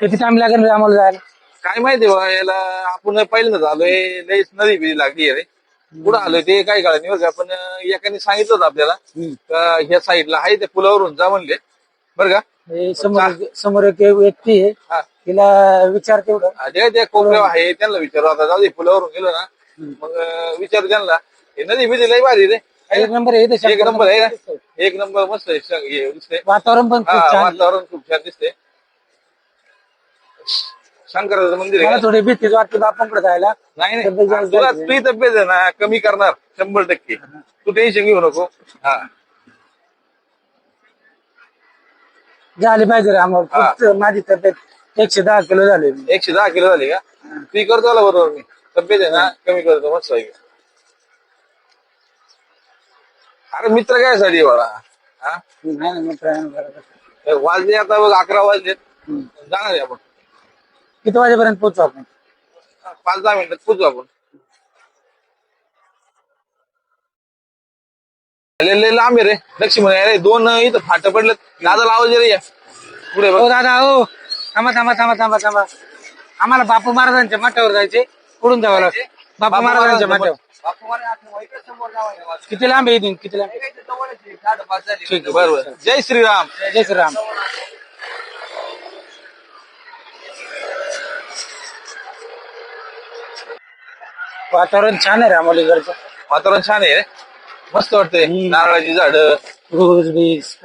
किती टाइम लागेल रे आम्हाला जायला? काय माहिती बा याला आपण पहिल्यांदाच आलोय लईच नदी बिदी लागली रे. कुठं आलोय ते काय कळलं नाही बरं का पण एकाने सांगितलं होतं आपल्याला का ह्या साईडला आहे ते पुलावरून जा म्हणले. बरं का? हे समोर समोर एक व्यक्ती आहे हा. तिला विचार तेवढं हा, जे ते कोपऱ्यावर आहे त्यांना विचारू. आता जाऊ दे पुलावरून गेलो ना. मग अं, विचारू त्यांना. हे नदी बिदी लई भारी रे. एक नंबर आहे इथे एक नंबर आहे ना. एक नंबर मस्त आहे श- हे दिसते वातावरण पण खूप हा छान आहे. वातावरण खूप छान दिसते शंकराचं मंदिर आहे. का? थोडी भीतीच वाटते बापांकडे जायला. नाही नाही. जास्त तुला. तुझी तब्येत आहे ना कमी करणार शंभर टक्के. तू टेन्शन घेऊ नको. हा. झाली पाहिजे रे आम्हाला. माझी तब्येत एकशे दहा किलो झाली एकशे दहा किलो झाली का? ती करतो आला बरोबर मी. तब्येत आहे ना कमी करतो मस्त आहे. अरे मित्र काय साठी वाडा हा? नाही ना वाजले आता बघ अकरा वाजले. जाणार आहे आपण. किती वाजेपर्यंत पोहोचू आपण? पाच दहा मिनिटात पोचू आपण. लय लय लांब आहे रे. लक्ष्मण अरे दोन इथं फाट पडलेत. दादा लावायचे रे या. पुढे बघ. हो दादा हो. थांबा थांबा थांबा थांबा थांबा. आम्हाला बापू महाराजांच्या माठावर जायचे कुठून जावं लागतं. बापू महाराजांच्या माठावर. किती लांब आहे इथून? किती लांब आहे? ठीक आहे बरोबर. जय श्रीराम. जय श्रीराम. वातावरण छान आहे रामोली इकडचं. वातावरण छान आहे रे. मस्त वाटतंय. नारळाची झाड. रोज बीज.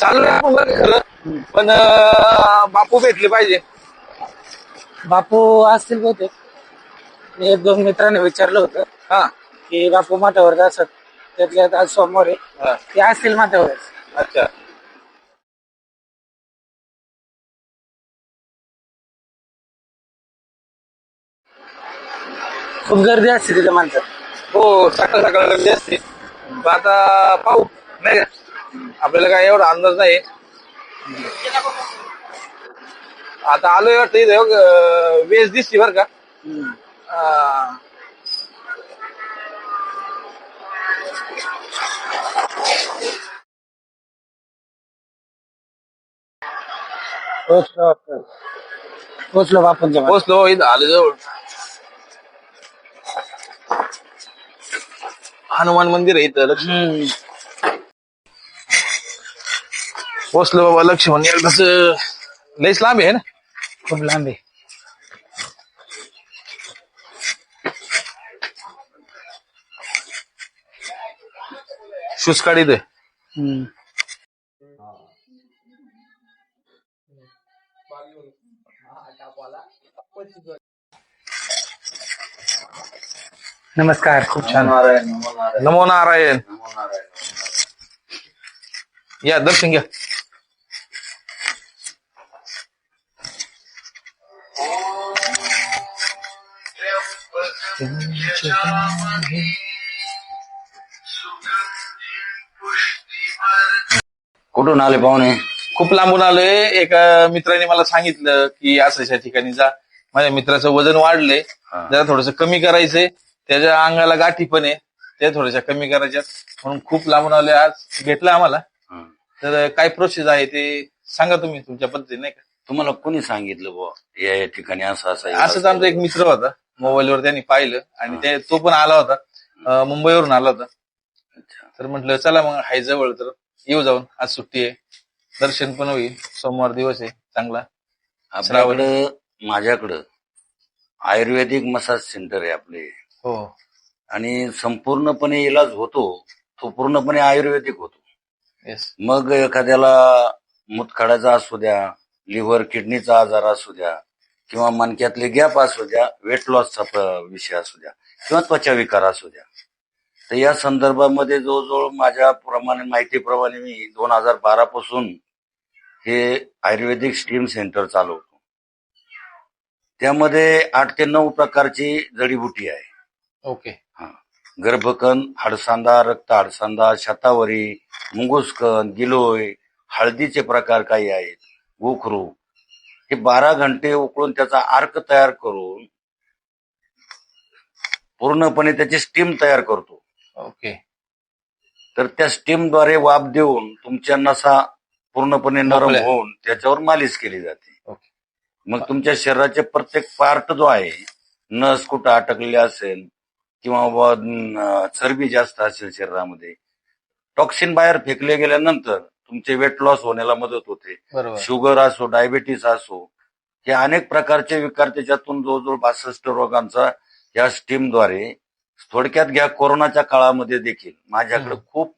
चालू आहे आपण बरं खरं. पण अं, बापू भेटले पाहिजे. बापू असतील बहुतेक. मी एक दोन मित्रांनी विचारलं होतं हा. की बापू माठावर असत त्यातल्या आज सोमवार आहे. हा. ते असतील माठावर अच्छा. खूप गर्दी असते तिथे माणसं. हो सकाळ सकाळ गर्दी असते. पण आता पाहू. नाही का? आपल्याला काय एवढा अंदाज नाही. आता आलोय वाटतं इथे. अं, वेज दिसते बरं का? अं, पोहोचलो आपण. बापूंच्या माठावर. पोचलो इथं आलो जवळ. हनुमान मंदिर आहे इथं लक्ष्मी हम्म. पोचलो बाबा लक्ष्मण यायला कसं लईच लांब आहे ना खूप लांब आहे शूज काढित हम्म. नमस्कार खूप छान नमो नारायण. या दर्शन घ्या. कुठून आले पाहुणे? खूप लांबून आलोय एका मित्राने मला सांगितलं की असं अशा ठिकाणी जा. माझ्या मित्राचं वजन वाढलंय. जरा थोडस कमी करायचंय. त्याच्या अंगाला गाठी पण आहे. त्या थोड्याशा कमी करायच्या म्हणून खूप लांबून आलोय आज. भेटलं आम्हाला. तर काय प्रोसेस आहे ते सांगा तुम्ही तुमच्या पद्धतीने नाही का? तुम्हाला कोणी सांगितलं बुवा? या या ठिकाणी असं असं आहे? असंच आमचा एक मित्र होता. मोबाईलवर त्यांनी पाहिलं. आणि ते तो पण आला होता. अं, मुंबईवरून आला होता. अच्छा. तर म्हटलं चला मग हाय जवळ तर. येऊ जाऊन. आज सुट्टी आहे. दर्शन पण होईल. सोमवार दिवस आहे. चांगला. आपल्याकडं माझ्याकडं आयुर्वेदिक मसाज सेंटर आहे आपले. हो. आणि संपूर्णपणे इलाज होतो तो पूर्णपणे आयुर्वेदिक होतो. येस मग एखाद्याला मुतखड्याचा असू द्या लिव्हर किडनीचा आजार असू द्या किंवा मणक्यातले गॅप असू द्या वेट लॉसचा विषय असू द्या किंवा त्वचा विकार असू द्या. तर या संदर्भामध्ये जवळजवळ माझ्या प्रमाणे माहितीप्रमाणे मी दोन हजार बारा पासून हे आयुर्वेदिक स्टीम सेंटर चालवतो. त्यामध्ये आठ ते नऊ प्रकारची जडीबुटी आहे. ओके. गर्भकण हाडसांदा रक्त हाडसांदा शतावरी मुंगुसकण गिलोय हळदीचे प्रकार काही आहेत. गोखरू. हे बारा घंटे उकळून त्याचा अर्क तयार करून पूर्णपणे त्याची स्टीम तयार करतो. ओके. तर त्या स्टीमद्वारे वाफ देऊन तुमच्या नसा पूर्णपणे नरम. होऊन त्याच्यावर मालिश केली जाते. मग तुमच्या शरीराचे प्रत्येक पार्ट जो आहे नस कुठं अटकलेली असेल किंवा चरबी जास्त असेल शरीरामध्ये. टॉक्सिन बाहेर फेकले गेल्यानंतर तुमचे वेट लॉस होण्याला मदत होते. शुगर असो डायबिटीस असो हे अनेक प्रकारचे विकार त्याच्यातून जवळजवळ बासष्ट रोगांचा या स्टीमद्वारे थोडक्यात घ्या. कोरोनाच्या काळामध्ये देखील माझ्याकडे. खूप.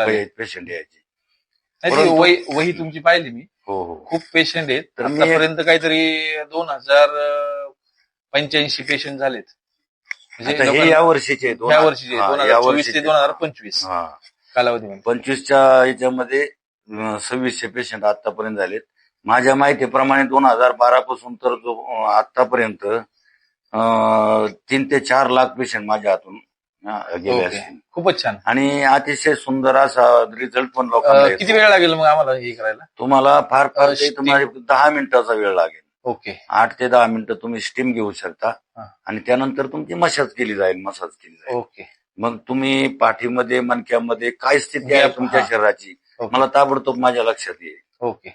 आहेत पेशंट यायचे. वही वही तुमची पाहिली मी. हो हो. खूप पेशंट आहेत. तर आतापर्यंत काहीतरी दोन हजार पंच्याऐंशी पेशंट झालेत. आता हे लोकांना- या वर्षीचे वर्षीचे हा, दोन या हजार चोवीस वर्षीचे. ते दोन हजार पंचवीस हा कालावधीमध्ये पंचवीसच्या याच्यामध्ये अं, सव्वीसशे पेशंट आतापर्यंत झालेत माझ्या माहितीप्रमाणे दोन हजार बारा पासून तर जो अं, आतापर्यंत अं, तीन ते चार लाख पेशंट माझ्या हातून अं, गेले ओके. असतील खूपच छान आणि अतिशय सुंदर असा रिझल्ट पण लोकांना अं, येतो. किती वेळ लागेल मग आम्हाला हे करायला तुम्हाला फार फार अं, ते steam. तुम्हाला दहा मिनिटाचा वेळ लागेल ओके. आठ ते दहा मिनिटं तुम्ही स्टीम घेऊ शकता. आणि त्यानंतर तुमची मसाज केली जाईल मसाज केली जाईल. ओके. मग तुम्ही पाठीमध्ये मणक्यामध्ये काय स्थिती आहे तुमच्या. शरीराची. मला ताबडतोब माझ्या लक्षात येईल. ओके.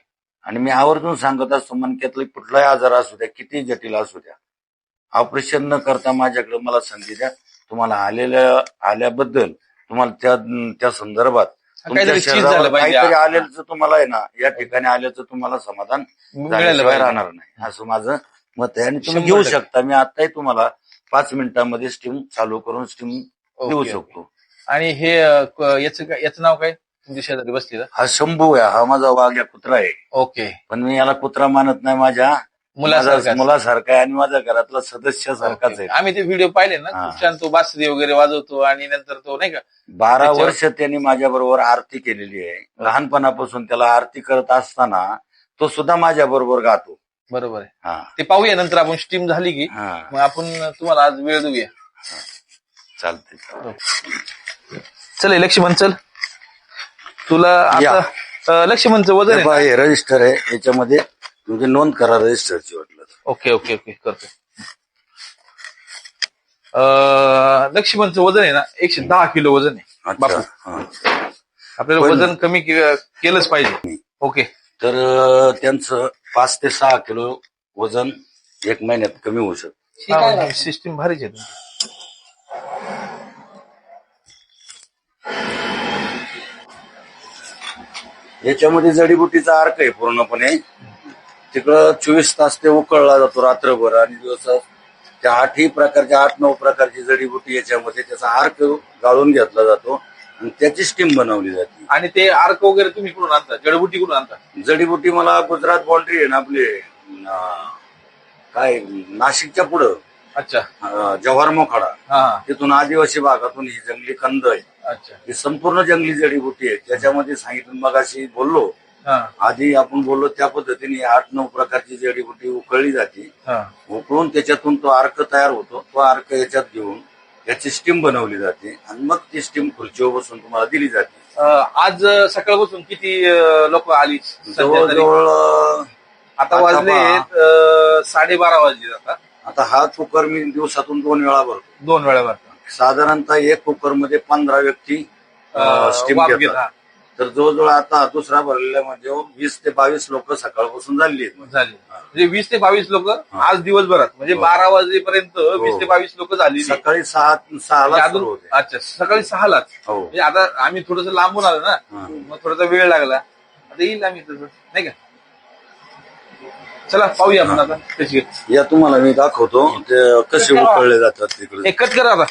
आणि मी आवर्जून सांगत असतो मणक्यातले कुठलाही आजार असू द्या किती जटिल असू द्या ऑपरेशन न करता माझ्याकडे मला संधी द्या. तुम्हाला आलेल्या आल्याबद्दल तुम्हाला त्या त्या संदर्भात तुमच्या काहीतरी चीज शरीरावर झालं पाहिजे. काहीतरी आलेलं तुम्हाला आहे ना या ठिकाणी आल्याचं तुम्हाला समाधान मिळालं झाल्याशिवाय पाहिजे. राहणार नाही. असं माझं मत आहे. आणि तुम्ही शंभर घेऊ टक्के. शकता. मी आताही तुम्हाला पाच मिनिटांमध्ये स्टीम चालू करून स्टीम देऊ ओके, शकतो. आणि हे अं, क- याचं काय याचं नाव काय? तुमच्या शेजारी बसलेलं? हा शंभू आहे. हा माझा वाघ्या कुत्रा आहे. ओके. पण मी याला कुत्रा मानत नाही माझ्या. मुलासारखा मुलासारखा आहे आणि माझ्या घरातला सदस्यासारखाच आहे. आम्ही ते व्हिडिओ पाहिले ना हा. खूप छान तो बासरी वगैरे वाजवतो आणि नंतर तो नाही का बारा त्याच्यावर- वर्ष त्यांनी माझ्या बरोबर आरती केलेली आहे. लहानपणापासून त्याला आरती करत असताना तो सुद्धा माझ्या बरोबर गातो. बरोबर आहे. हा. ते पाहूया नंतर आपण स्टीम झाली की हा. मग आपण तुम्हाला आज वेळ देऊया. चालते. चल हे लक्ष्मण चल. तुला या. आता अं, लक्ष्मणचं वजन आहे ना? पहा, हे रजिस्टर आहे. याच्यामध्ये म्हणजे नोंद करा रजिस्टरची वाटलं. ओके ओके ओके करतो. अं, लक्ष्मणचं वजन आहे ना एकशे दहा किलो वजन आहे. अच्छा बापू हा. आपल्याला पण- वजन कमी के- केलंच पाहिजे. ओके. तर अं, त्यांचं पाच ते सहा किलो वजन एक महिन्यात कमी होऊ शकतं. सिस्टीम भारीच आहे तुमची. याच्यामध्ये जडीबुटीचा अर्क आहे पूर्णपणे. तिकडं चोवीस तास ते उकळला जातो रात्रभर आणि दिवसात त्या आठही प्रकारच्या आठ नऊ प्रकारची जडीबुटी याच्यामध्ये त्याचा अर्क गाळून घेतला जातो आणि त्याची स्टीम बनवली जाते. आणि ते आर्क वगैरे तुम्ही कुठून आणता? जडबुटी कुठून आणता? जडीबुटी मला गुजरात बाउंड्री आहे ना आपले काय नाशिकच्या पुढं. अच्छा. जव्हार मोखाडा. तिथून आदिवासी भागातून ही जंगली कंद आहे. अच्छा. ही संपूर्ण जंगली जडीबुटी आहे. त्याच्यामध्ये सांगितलं मग अशी बोललो आधी आपण बोललो त्या पद्धतीने आठ नऊ प्रकारची जडीबुटी उकळली जाते. हा. उकळून त्याच्यातून तो अर्क तयार होतो. तो अर्क याच्यात घेऊन याची स्टीम बनवली जाते आणि मग ती स्टीम खुर्चीवर बसून तुम्हाला दिली जाते. आज सकाळपासून किती लोक आली? जवळजवळ आता वाजले साडेबारा वाजले आता. आता हा कुकर मी दिवसातून दोन वेळा भरतो. दोन वेळा साधारणतः एक कुकरमध्ये पंधरा व्यक्ती स्टीम घेतात. घेता तर जवळजवळ आता दुसरा भरलेला म्हणजे वीस ते बावीस लोक सकाळपासून झाली झाली. म्हणजे वीस ते बावीस लोक हा. आज दिवसभरात म्हणजे हो. बारा वाजेपर्यंत वीस ते बावीस लोक झाली सकाळी सहा सहाला होते. अच्छा सकाळी सहालाच. हो. म्हणजे आता आम्ही थोडस लांबून आलो ना हा. मग थोडासा वेळ लागला. आता येईल आम्ही तसं नाही का? चला पाहूया आपण आता कशी. या तुम्हाला मी दाखवतो ते कसे उकळले जातात तिकडे एक कट करा आता.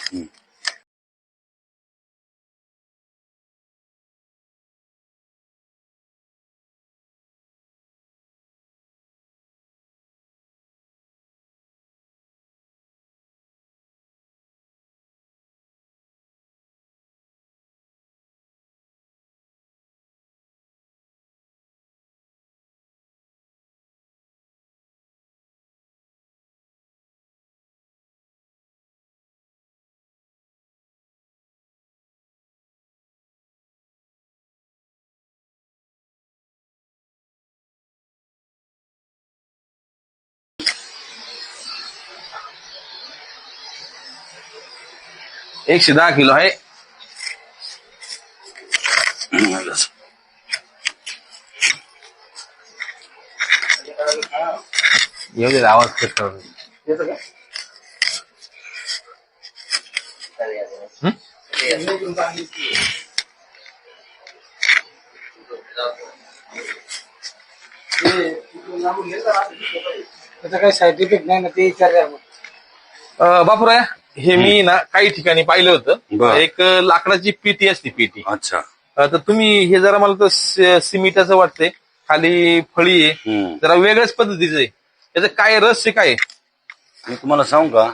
एकशे दहा किलो आहे. एवढे आवाज कट काही साईड इफेक्ट नाही ना ते विचार बापूराया? हे मी ना काही ठिकाणी पाहिलं होतं. बर. एक लाकडाची पेटी असते पेटी. अच्छा. तर तुम्ही हे जरा मला तर स- सिमेंटाचं वाटतंय. खाली फळी आहे. हम्म. जरा वेगळ्याच पद्धतीचं आहे. त्याचं काय रहस्य काय आहे? मी तुम्हाला सांगू का?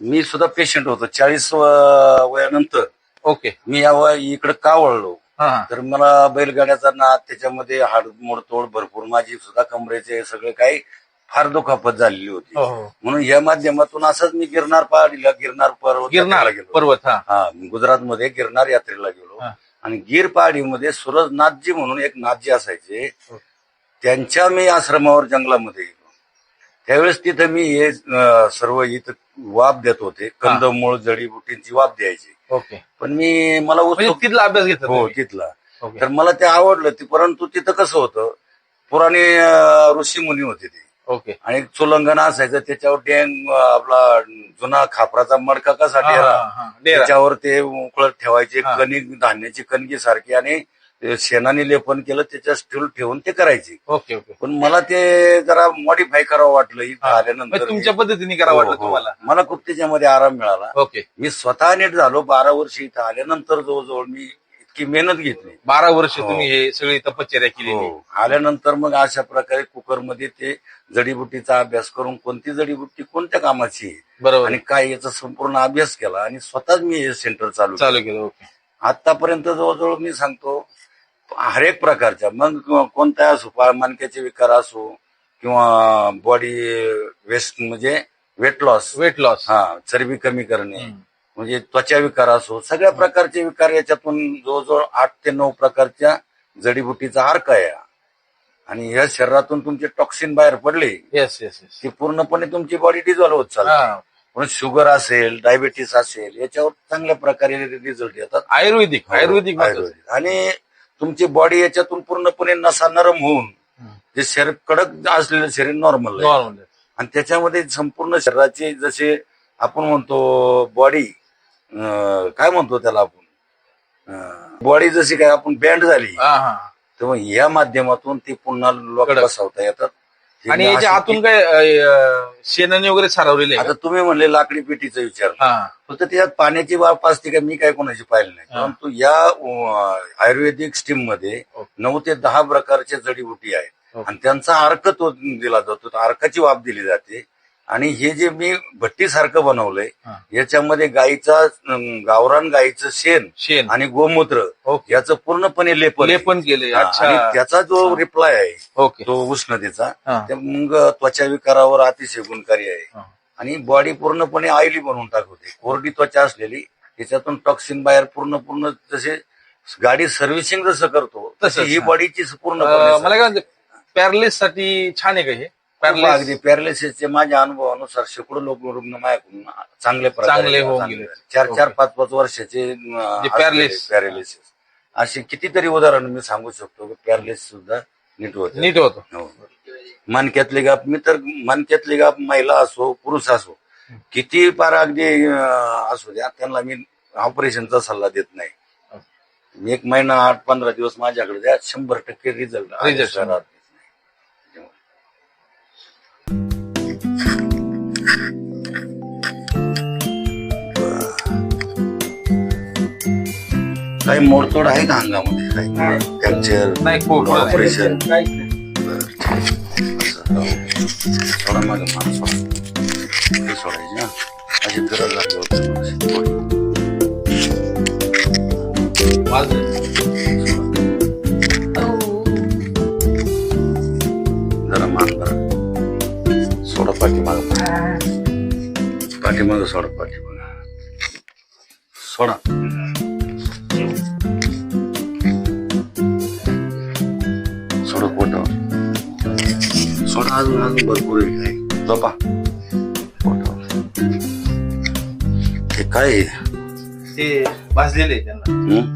मी सुद्धा पेशंट होतो. चाळीस वयानंतर. ओके. मी या वय इकडे का वळलो? हा हा. तर मला बैलगाड्याचा नाद त्याच्यामध्ये हाड मोडतोड भरपूर माझी सुद्धा कमरेचे सगळे काही फार दुखापत झालेली होती. हो, हो. म्हणून या माध्यमातून असंच मी गिरनार पहाडीला गिरनार पर्वत गिरनार गेलो. पर्वत हा. हा गुजरात मध्ये गिरनार यात्रेला गेलो. हा. आणि गिर पहाडीमध्ये सूरज नाथजी म्हणून एक नाथजी असायचे. त्यांच्या मी आश्रमावर जंगलामध्ये गेलो. त्यावेळेस तिथं मी हे सर्व इथं वाप देत होते. कंदमूळ जडीबुटींची वाप द्यायची. ओके. पण मी मला म्हणजे तिथला अभ्यास घेतला हो? तिथला. तर मला ते आवडलं. परंतु तिथं कसं होतं? पुराणे ऋषी मुनी होते ते. ओके आणि एक चुलंगण असायचं त्याच्यावर डेंग आपला जुना खापराचा मडका कसा हा, डेरा हा. डेरा. त्याच्यावर ते उकळत ठेवायचे हा. कणिक धान्याची कणगी सारखी आणि शेणाने लेपन केलं त्याच्या स्टील ठेवून ते करायचे ओके ओके पण मला ते जरा मॉडीफाय करावं वाटलं इथं हा. आल्यानंतर म्हणजे तुमच्या पद्धतीने करा हो, वाटलं हो. तुम्हाला मला खूप त्याच्यामध्ये आराम मिळाला ओके मी स्वतः नीट झालो बारा वर्ष इथं आल्यानंतर जवळजवळ मी इतकी मेहनत घेतली. बारा वर्ष हो. तुम्ही हे सगळी तपश्चर्या हो. आल्यानंतर मग अशा प्रकारे कुकरमध्ये ते जडीबुटीचा अभ्यास करून कोणती जडीबुटी कोणत्या कामाची आहे? बरोबर. आणि काय याचा संपूर्ण अभ्यास केला आणि स्वतःच मी हे सेंटर चालू केलं. चालू केलं. ओके. आतापर्यंत जवळजवळ मी सांगतो हरेक प्रकारच्या मग कोणत्या असो पा- मणक्याचे विकार असो किंवा बॉडी वेस्ट म्हणजे वेट लॉस वेट लॉस हा चरबी कमी करणे. म्हणजे त्वचा विकार असो सगळ्या प्रकारचे विकार याच्यातून जवळजवळ आठ ते नऊ प्रकारच्या जडीबुटीचा अर्क आहे. आणि या शरीरातून तुमचे टॉक्सिन बाहेर पडले येस येस येस की पूर्णपणे तुमची बॉडी डिझॉल्व्ह होत चालते. पण शुगर असेल डायबिटीस असेल याच्यावर चांगल्या प्रकारे रिझल्ट येतात. आयुर्वेदिक. हो, आयुर्वेदिक. आणि तुमची बॉडी याच्यातून पूर्णपणे नसा नरम होऊन जे शरीर कडक असलेलं शरीर नॉर्मल नॉर्मल आणि त्याच्यामध्ये संपूर्ण शरीराचे जसे आपण म्हणतो बॉडी काय म्हणतो त्याला आपण बॉडी जशी काय आपण बँड झाली तेव्हा या माध्यमातून ती पुन्हा लोक. बसवता येतात आणि याच्या आतून काय शेणाने वगैरे सारवलेले आता? तुम्ही म्हणले लाकडी पेटीचा विचार फक्त त्याच्यात पाण्याची वाफ असते का मी काय कोणाची पाहिली नाही. परंतु या आयुर्वेदिक स्टीममध्ये. नऊ ते दहा प्रकारच्या जडीबुटी आहेत. आणि त्यांचा अर्क तो दिला जातो अर्काची वाफ दिली जाते आणि हे जे मी भट्टी सारखं बनवलंय. याच्यामध्ये गाईचा अं, गावरान गाईचं शेण शेण. आणि गोमूत्र याचं पूर्णपणे लेपन. लेपन केले आणि त्याचा जो रिप्लाय आहे ओके. तो उष्णतेचा मग त्वचा विकारावर अतिशय गुणकारी आहे. आणि बॉडी पूर्णपणे ऑइली बनवून टाकवते कोरडी त्वचा असलेली त्याच्यातून टॉक्सिन बाहेर पूर्ण पूर्ण जसे गाडी सर्व्हिसिंग जसं करतो तशी तसंच, ही. बॉडीची पूर्ण मला काय पॅरलिससाठी छान आहे का हे? अगदी पॅरलिस पॅरालिसिसचे माझ्या अनुभवानुसार शेकडो लोक रुग्ण माझ्याकडून चांगले प्रकारे चांगले होऊन गेले. चार चार. पाच पाच वर्षाचे जे paralysis. पॅरालिसिस अशी कितीतरी उदाहरण मी सांगू शकतो की पॅरालिसिस सुद्धा नीट होते नीट होतो हो. मनक्यातली गाप मी तर मनक्यातली गाप महिला असो पुरुष असो किती पार अगदी अं, असू द्या त्यांना मी ऑपरेशनचा सल्ला देत नाही मी एक महिना आठ पंधरा दिवस माझ्याकडे द्या शंभर टक्के रिझल्ट Result. काही मोडतोड आहे का अंगामध्ये काही फ्रॅक्चर नाही खूप ऑपरेशन काहीच नाही. थोडा मागे मान सोडा हे सोडायची ना अशी फिरत लागली होती जरा मान करा सोडा पाठीमाग पाठीमाग सोडा पाठीमाग सोडा सोडा अजून अजून भरपूर आहे काय झोपा हे काय आहे? ते भाजलेले आहे त्यांना हं?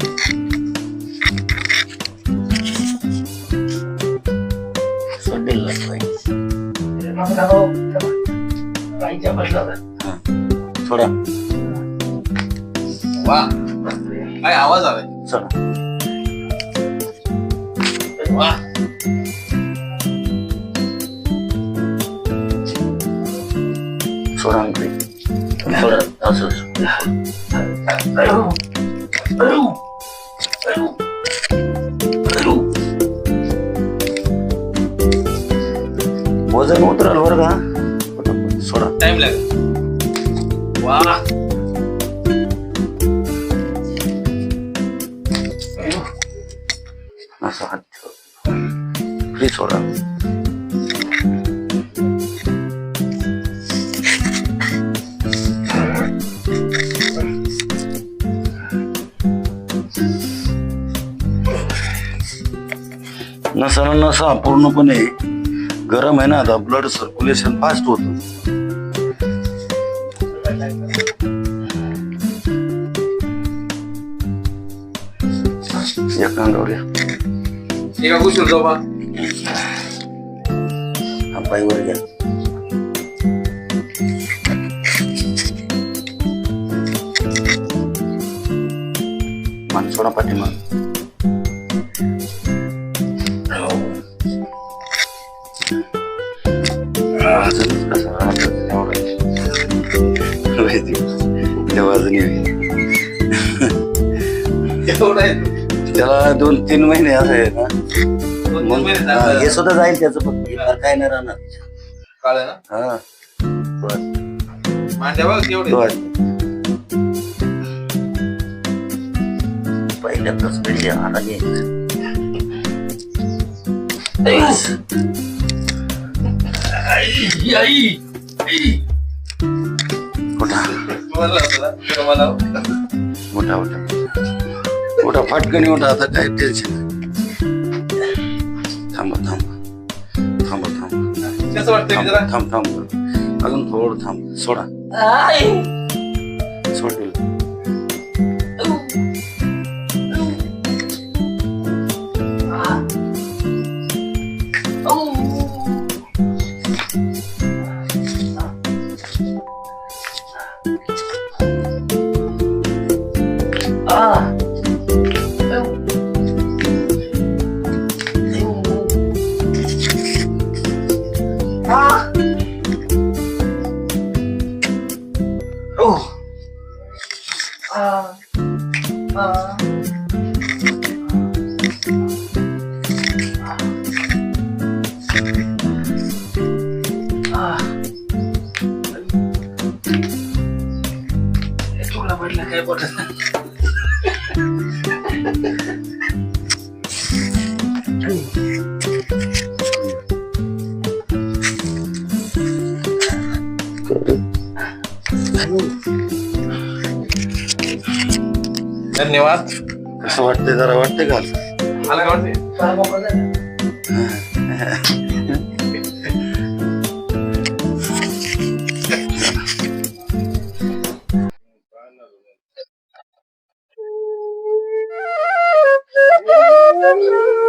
सोडेल लागलाय. हा. सोडा वा काय आवाज आलाय सोडा वा वजन उतरल वर का सोडा टाइम लागेल वा असं हात ठेव फ्री सोडा नसा न नसा पूर्णपणे गरम आहे ना आता ब्लड सर्क्युलेशन फास्ट होतं एक अंगावर या. एका कुशीवर जाऊ बा हा पायवर घ्या मान सोडा पाठीमाग वजनच दोन तीन महिने असं ना. मग हा. हे सुद्धा जाईल त्याचं फक्त काय नाही राहणार. हा. बस. पहिल्यांदाच मोठा होतं ना, मला मोठा मोठा. मोठा फाटकणी मोठा आता काय टेन्शन. थांबा थांबा. थांबा थांबा. कसं थांब थांब थांब. अजून थोडं थांब. सोडा. सोड धन्यवाद. कसं वाटतंय जरा वाटतंय का? मला काय वाटतंय? Thank you.